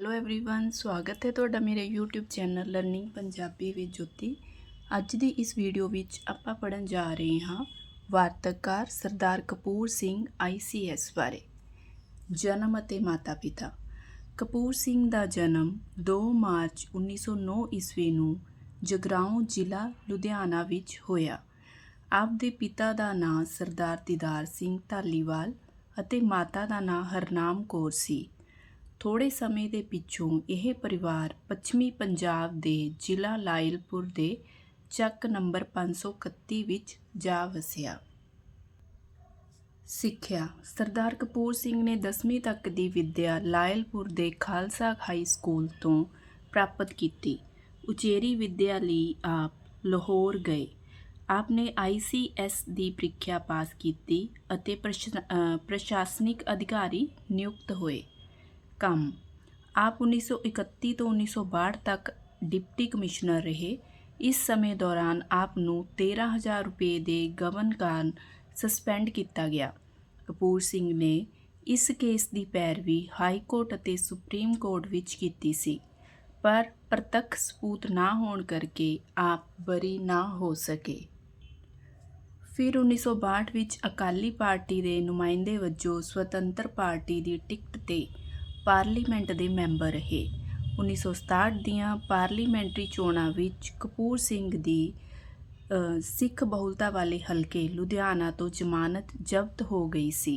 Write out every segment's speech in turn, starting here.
Hello everyone ਸਵਾਗਤ ਹੈ ਤੁਹਾਡਾ ਮੇਰੇ YouTube ਚੈਨਲ ਲਰਨਿੰਗ ਪੰਜਾਬੀ ਵਿੱਚ ਜੋਤੀ ਅੱਜ ਦੀ ਇਸ ਵੀਡੀਓ ਵਿੱਚ ਆਪਾਂ ਪੜਨ ਜਾ ਰਹੇ ਹਾਂ ਵਾਰਤਕਕਾਰ ਸਰਦਾਰ ਕਪੂਰ ਸਿੰਘ ICS ਬਾਰੇ ਜਨਮ ਅਤੇ ਮਾਤਾ-ਪਿਤਾ ਕਪੂਰ ਸਿੰਘ ਦਾ ਜਨਮ 2 ਮਾਰਚ 1909 ਈਸਵੀ ਨੂੰ ਜਗਰਾਉਂ ਜ਼ਿਲ੍ਹਾ ਲੁਧਿਆਣਾ ਵਿੱਚ ਹੋਇਆ ਆਪ ਦੇ ਪਿਤਾ ਦਾ ਨਾਂ ਸਰਦਾਰ ਦੀਦਾਰ ਸਿੰਘ ਧਾਲੀਵਾਲ ਅਤੇ ਮਾਤਾ ਦਾ ਨਾਂ ਹਰਨਾਮ ਕੌਰ ਸੀ ਥੋੜੇ ਸਮੇਂ ਦੇ ਪਿੱਛੋਂ ਇਹ ਪਰਿਵਾਰ ਪੱਛਮੀ ਪੰਜਾਬ ਦੇ ਜ਼ਿਲ੍ਹਾ ਲਾਇਲਪੁਰ ਦੇ ਚੱਕ ਨੰਬਰ 531 ਵਿੱਚ ਜਾ ਵਸਿਆ। ਸਿੱਖਿਆ। ਸਰਦਾਰ ਕਪੂਰ ਸਿੰਘ ਨੇ 10ਵੀਂ ਤੱਕ ਦੀ ਵਿੱਦਿਆ ਲਾਇਲਪੁਰ ਦੇ ਖਾਲਸਾ ਹਾਈ ਸਕੂਲ ਤੋਂ ਪ੍ਰਾਪਤ ਕੀਤੀ। ਉਚੇਰੀ ਵਿੱਦਿਆ ਲਈ ਆਪ ਲਾਹੌਰ ਗਏ। ਆਪ ਨੇ ਆਈਸੀਐਸ ਦੀ ਪ੍ਰੀਖਿਆ ਪਾਸ ਕੀਤੀ ਅਤੇ ਪ੍ਰਸ਼- ਪ੍ਰਸ਼ਾਸਨਿਕ ਅਧਿਕਾਰੀ ਨਿਯੁਕਤ ਹੋਏ। ਕੰਮ। ਆਪ 1931 ਤੋਂ 1962 ਤੱਕ ਡਿਪਟੀ ਕਮਿਸ਼ਨਰ ਰਹੇ। ਇਸ ਸਮੇਂ ਦੌਰਾਨ ਆਪ ਨੂੰ 13000 ਰੁਪਏ ਦੇ ਗਬਨ ਕਾਰਨ ਸਸਪੈਂਡ ਕੀਤਾ ਗਿਆ। ਕਪੂਰ ਸਿੰਘ ਨੇ ਇਸ ਕੇਸ ਦੀ ਪੈਰਵੀ ਹਾਈ ਕੋਰਟ ਅਤੇ ਸੁਪਰੀਮ ਕੋਰਟ ਵਿੱਚ ਕੀਤੀ ਸੀ। ਪਰ ਪ੍ਰਤੱਖ ਸਬੂਤ ਨਾ ਹੋਣ ਕਰਕੇ ਆਪ ਬਰੀ ਨਾ ਹੋ ਸਕੇ। ਫਿਰ 1962 ਵਿੱਚ ਅਕਾਲੀ ਪਾਰਟੀ ਦੇ ਨੁਮਾਇੰਦੇ ਵਜੋਂ ਸੁਤੰਤਰ ਪਾਰਟੀ ਦੀ ਟਿਕਟ ਤੇ ਪਾਰਲੀਮੈਂਟ ਦੇ ਮੈਂਬਰ ਰਹੇ। 1967 ਦੀਆਂ ਪਾਰਲੀਮੈਂਟਰੀ ਚੋਣਾਂ ਵਿੱਚ ਕਪੂਰ ਸਿੰਘ ਦੀ ਸਿੱਖ ਬਹੁਲਤਾ ਵਾਲੇ ਹਲਕੇ ਲੁਧਿਆਣਾ ਤੋਂ ਜ਼ਮਾਨਤ ਜ਼ਬਤ ਹੋ ਗਈ ਸੀ।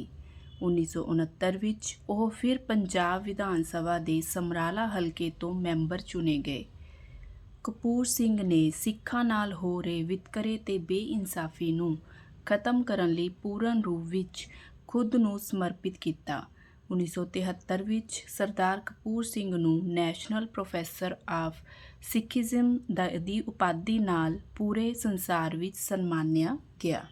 1969 ਵਿੱਚ ਉਹ ਫਿਰ ਪੰਜਾਬ ਵਿਧਾਨ ਸਭਾ ਦੇ ਸਮਰਾਲਾ ਹਲਕੇ ਤੋਂ ਮੈਂਬਰ ਚੁਣੇ ਗਏ। ਕਪੂਰ ਸਿੰਘ ਨੇ ਸਿੱਖਾਂ ਨਾਲ ਹੋ ਰਹੇ ਵਿਤਕਰੇ ਤੇ ਬੇਇਨਸਾਫੀ ਨੂੰ ਖਤਮ ਕਰਨ ਲਈ ਪੂਰਨ ਰੂਪ ਵਿੱਚ ਖੁਦ ਨੂੰ ਸਮਰਪਿਤ ਕੀਤਾ। 1973 ਵਿੱਚ ਸਰਦਾਰ ਕਪੂਰ ਸਿੰਘ ਨੂੰ ਨੈਸ਼ਨਲ ਪ੍ਰੋਫੈਸਰ ਆਫ ਸਿੱਖੀਜ਼ਮ ਦਾ ਦੀ ਉਪਾਧੀ ਨਾਲ ਪੂਰੇ ਸੰਸਾਰ ਵਿੱਚ ਸਨਮਾਨਿਆ ਗਿਆ।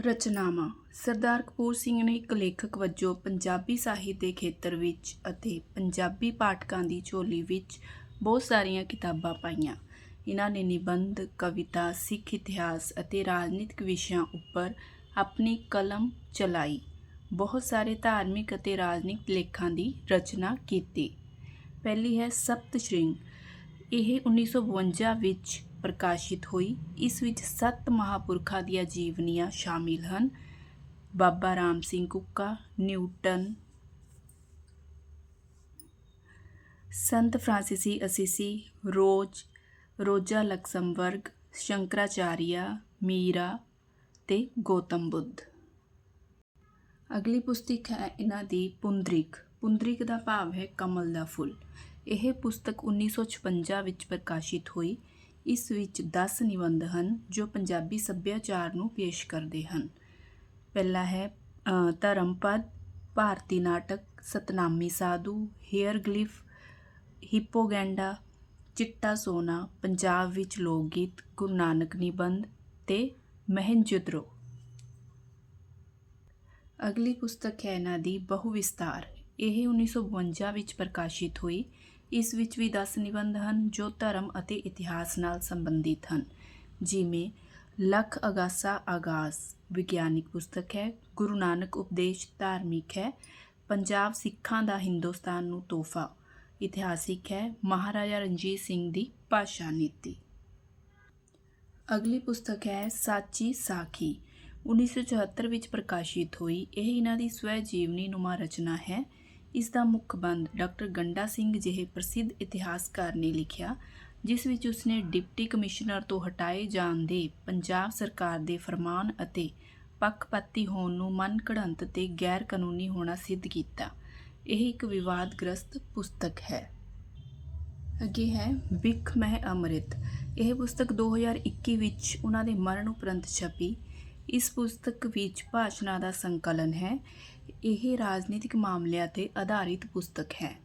ਰਚਨਾਵਾਂ, ਸਰਦਾਰ ਕਪੂਰ ਸਿੰਘ ਨੇ ਇੱਕ ਲੇਖਕ ਵਜੋਂ ਪੰਜਾਬੀ ਸਾਹਿਤ ਦੇ ਖੇਤਰ ਵਿੱਚ ਅਤੇ ਪੰਜਾਬੀ ਪਾਠਕਾਂ ਦੀ ਝੋਲੀ ਵਿੱਚ ਬਹੁਤ ਸਾਰੀਆਂ ਕਿਤਾਬਾਂ ਪਾਈਆਂ। ਇਹਨਾਂ ਨੇ ਨਿਬੰਧ, ਕਵਿਤਾ, ਸਿੱਖ ਇਤਿਹਾਸ ਅਤੇ ਰਾਜਨੀਤਿਕ ਵਿਸ਼ਿਆਂ ਉੱਪਰ ਆਪਣੀ ਕਲਮ ਚਲਾਈ। ਬਹੁਤ ਸਾਰੇ ਧਾਰਮਿਕ ਅਤੇ ਰਾਜਨੀਤਿਕ ਲੇਖਾਂ ਦੀ ਰਚਨਾ ਕੀਤੀ। ਪਹਿਲੀ ਹੈ ਸਪਤ ਸ਼੍ਰਿੰਗ ਇਹ 1952 ਵਿੱਚ ਪ੍ਰਕਾਸ਼ਿਤ ਹੋਈ। ਇਸ ਵਿੱਚ ਸੱਤ ਮਹਾਪੁਰਖਾਂ ਦੀਆਂ ਜੀਵਨੀਆਂ ਸ਼ਾਮਿਲ ਹਨ। ਬਾਬਾ ਰਾਮ ਸਿੰਘ ਕੁੱਕਾ, ਨਿਊਟਨ, ਸੰਤ Francis Assisi, Rose, Rosa Luxemburg, Shankaracharya, Meera ਤੇ ਗੌਤਮ ਬੁੱਧ। ਅਗਲੀ ਪੁਸਤਕ ਹੈ ਇਹਨਾਂ ਦੀ ਪੁੰਦਰਿਕ। ਪੁੰਦਰਿਕ ਦਾ ਭਾਵ ਹੈ ਕਮਲ ਦਾ ਫੁੱਲ। ਇਹ ਪੁਸਤਕ 1956 ਵਿੱਚ ਪ੍ਰਕਾਸ਼ਿਤ ਹੋਈ। ਇਸ ਵਿੱਚ 10 ਨਿਬੰਧ ਹਨ ਜੋ ਪੰਜਾਬੀ ਸੱਭਿਆਚਾਰ ਨੂੰ ਪੇਸ਼ ਕਰਦੇ ਹਨ। ਪਹਿਲਾ ਹੈ ਧਰਮਪਦ, ਭਾਰਤੀ ਨਾਟਕ, ਸਤਨਾਮੀ ਸਾਧੂ, ਹੇਅਰਗਲਿਫ, ਹਿਪੋਗੈਂਡਾ, ਚਿੱਟਾ ਸੋਨਾ, ਪੰਜਾਬ ਵਿੱਚ ਲੋਕ ਗੀਤ, ਗੁਰੂ ਨਾਨਕ ਨਿਬੰਧ ਤੇ ਮਹਿੰਜੋਦੜੋ ਅਗਲੀ ਪੁਸਤਕ ਹੈ ਇਹਨਾਂ ਦੀ ਬਹੁ ਵਿਸਤਾਰ ਇਹ 1952 ਵਿੱਚ ਪ੍ਰਕਾਸ਼ਿਤ ਹੋਈ। ਇਸ ਵਿੱਚ ਵੀ 10 ਨਿਬੰਧ ਹਨ, ਜੋ ਧਰਮ ਅਤੇ ਇਤਿਹਾਸ ਨਾਲ ਸੰਬੰਧਿਤ ਹਨ। ਜਿਵੇਂ, ਲਖ ਅਗਾਸਾ ਆਗਾਜ਼ ਵਿਗਿਆਨਿਕ ਪੁਸਤਕ ਹੈ, ਗੁਰੂ ਨਾਨਕ ਉਪਦੇਸ਼ ਧਾਰਮਿਕ ਹੈ, ਪੰਜਾਬ ਸਿੱਖਾਂ ਦਾ ਹਿੰਦੁਸਤਾਨ ਨੂੰ ਤੋਹਫਾ ਇਤਿਹਾਸਿਕ ਹੈ, ਮਹਾਰਾਜਾ ਰਣਜੀਤ ਸਿੰਘ ਦੀ ਭਾਸ਼ਾ ਨੀਤੀ। ਅਗਲੀ ਪੁਸਤਕ ਹੈ, ਸਾਚੀ ਸਾਖੀ। 1974 ਵਿੱਚ ਪ੍ਰਕਾਸ਼ਿਤ ਹੋਈ। ਇਹ ਇਹਨਾਂ ਦੀ ਸਵੈ ਜੀਵਨੀ ਨੁਮਾ ਰਚਨਾ ਹੈ। ਇਸ ਦਾ ਮੁੱਖ ਬੰਦ ਡਾਕਟਰ ਗੰਡਾ ਸਿੰਘ ਜਿਹੇ ਪ੍ਰਸਿੱਧ ਇਤਿਹਾਸਕਾਰ ਨੇ ਲਿਖਿਆ, ਜਿਸ ਵਿੱਚ ਉਸਨੇ ਡਿਪਟੀ ਕਮਿਸ਼ਨਰ ਤੋਂ ਹਟਾਏ ਜਾਣ ਦੇ ਪੰਜਾਬ ਸਰਕਾਰ ਦੇ ਫਰਮਾਨ ਅਤੇ ਪੱਖਪਾਤੀ ਹੋਣ ਨੂੰ ਮਨ ਘੜੰਤ ਤੇ ਗੈਰ ਕਾਨੂੰਨੀ ਹੋਣਾ ਸਿੱਧ ਕੀਤਾ। ਇਹ ਇੱਕ ਵਿਵਾਦਗ੍ਰਸਤ ਪੁਸਤਕ ਹੈ। ਅੱਗੇ ਹੈ ਬਿਖ ਮਹਿ ਅੰਮ੍ਰਿਤ। ਇਹ ਪੁਸਤਕ 2021 ਵਿੱਚ ਉਹਨਾਂ ਦੇ ਮਰਨ ਉਪਰੰਤ ਛਪੀ। ਇਸ ਪੁਸਤਕ ਵਿੱਚ ਭਾਸ਼ਣਾਂ ਦਾ ਸੰਕਲਨ ਹੈ। ਇਹ ਰਾਜਨੀਤਿਕ ਮਾਮਲਿਆਂ ਤੇ ਆਧਾਰਿਤ ਪੁਸਤਕ ਹੈ।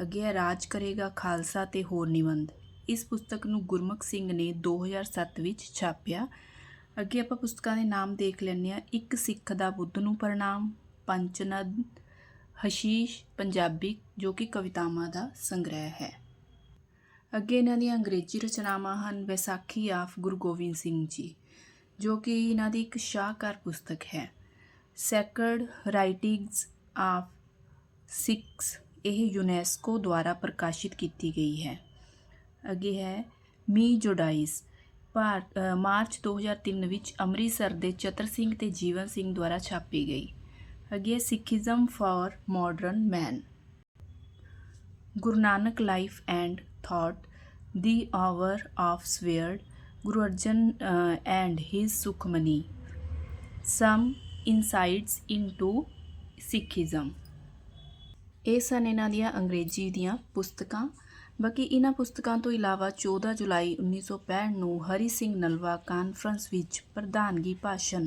ਅੱਗੇ ਰਾਜ ਕਰੇਗਾ ਖਾਲਸਾ ਤੇ ਹੋਰ ਨਿਬੰਧ। ਇਸ ਪੁਸਤਕ ਨੂੰ ਗੁਰਮੁਖ ਸਿੰਘ ਨੇ 2007 ਵਿੱਚ ਛਾਪਿਆ। ਅੱਗੇ ਆਪਾਂ ਪੁਸਤਕਾਂ ਦੇ ਨਾਮ ਦੇਖ ਲੈਂਦੇ ਹਾਂ। ਇੱਕ ਸਿੱਖ ਦਾ ਬੁੱਧ ਨੂੰ ਪ੍ਰਣਾਮ, ਪੰਚਨਦ, ਹਸ਼ੀਸ਼, ਪੰਜਾਬੀ, ਜੋ ਕਿ ਕਵਿਤਾਵਾਂ ਦਾ ਸੰਗ੍ਰਹਿ ਹੈ। ਅੱਗੇ ਇਹਨਾਂ ਦੀਆਂ ਅੰਗਰੇਜ਼ੀ ਰਚਨਾਵਾਂ ਹਨ। ਵਿਸਾਖੀ ਆਫ ਗੁਰੂ ਗੋਬਿੰਦ ਸਿੰਘ ਜੀ। ਜੋ ਕਿ ਇਹਨਾਂ ਦੀ ਇੱਕ ਸ਼ਾਹਕਾਰ ਪੁਸਤਕ ਹੈ। ਸੈਕਰਡ ਰਾਈਟਿੰਗਸ ਆਫ ਸਿਕਸ ਇਹ ਯੂਨੈਸਕੋ ਦੁਆਰਾ ਪ੍ਰਕਾਸ਼ਿਤ ਕੀਤੀ ਗਈ ਹੈ। ਅੱਗੇ ਹੈ ਮੀ ਜੋਡਾਈਸ। ਭਾਰ ਅ, ਮਾਰਚ 2003 ਵਿੱਚ ਅੰਮ੍ਰਿਤਸਰ ਦੇ ਚਤਰ ਸਿੰਘ ਤੇ ਜੀਵਨ ਸਿੰਘ ਦੁਆਰਾ ਛਾਪੀ ਗਈ। ਅੱਗੇ Sikhism for modern man Guru Nanak life and thought the hour of sword Guru Arjan and his Sukhmani. Some insights into Sikhism ਇਹ ਸਨ ਇਹਨਾਂ ਦੀਆਂ ਅੰਗਰੇਜ਼ੀ ਦੀਆਂ ਪੁਸਤਕਾਂ। ਬਾਕੀ ਇਹਨਾਂ ਪੁਸਤਕਾਂ ਤੋਂ ਇਲਾਵਾ 14 ਜੁਲਾਈ 1965 ਨੂੰ ਹਰੀ ਸਿੰਘ ਨਲਵਾ ਕਾਨਫਰੰਸ ਵਿੱਚ ਪ੍ਰਧਾਨਗੀ ਭਾਸ਼ਣ,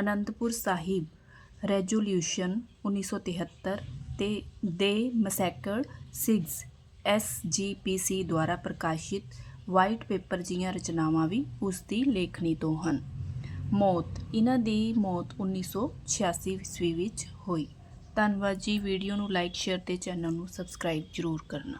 ਅਨੰਦਪੁਰ ਸਾਹਿਬ ਰੈਜੋਲਿਊਸ਼ਨ 1973 ਤੇ ਦੇ ਮੈਸੈਕਰ 6 ਐਸਜੀਪੀਸੀ ਦੁਆਰਾ ਪ੍ਰਕਾਸ਼ਿਤ ਵਾਈਟ ਪੇਪਰ ਜੀਆਂ ਰਚਨਾਵਾਂ ਵੀ ਉਸ ਦੀ ਲੇਖਣੀ ਤੋਂ ਹਨ। ਮੌਤ, ਇਹਨਾਂ ਦੀ ਮੌਤ 1986 ਈਸਵੀ ਵਿੱਚ ਹੋਈ। ਧੰਨਵਾਦ ਜੀ, ਵੀਡੀਓ ਨੂੰ ਲਾਈਕ ਸ਼ੇਅਰ ਤੇ ਚੈਨਲ ਨੂੰ ਸਬਸਕ੍ਰਾਈਬ ਜ਼ਰੂਰ ਕਰਨਾ।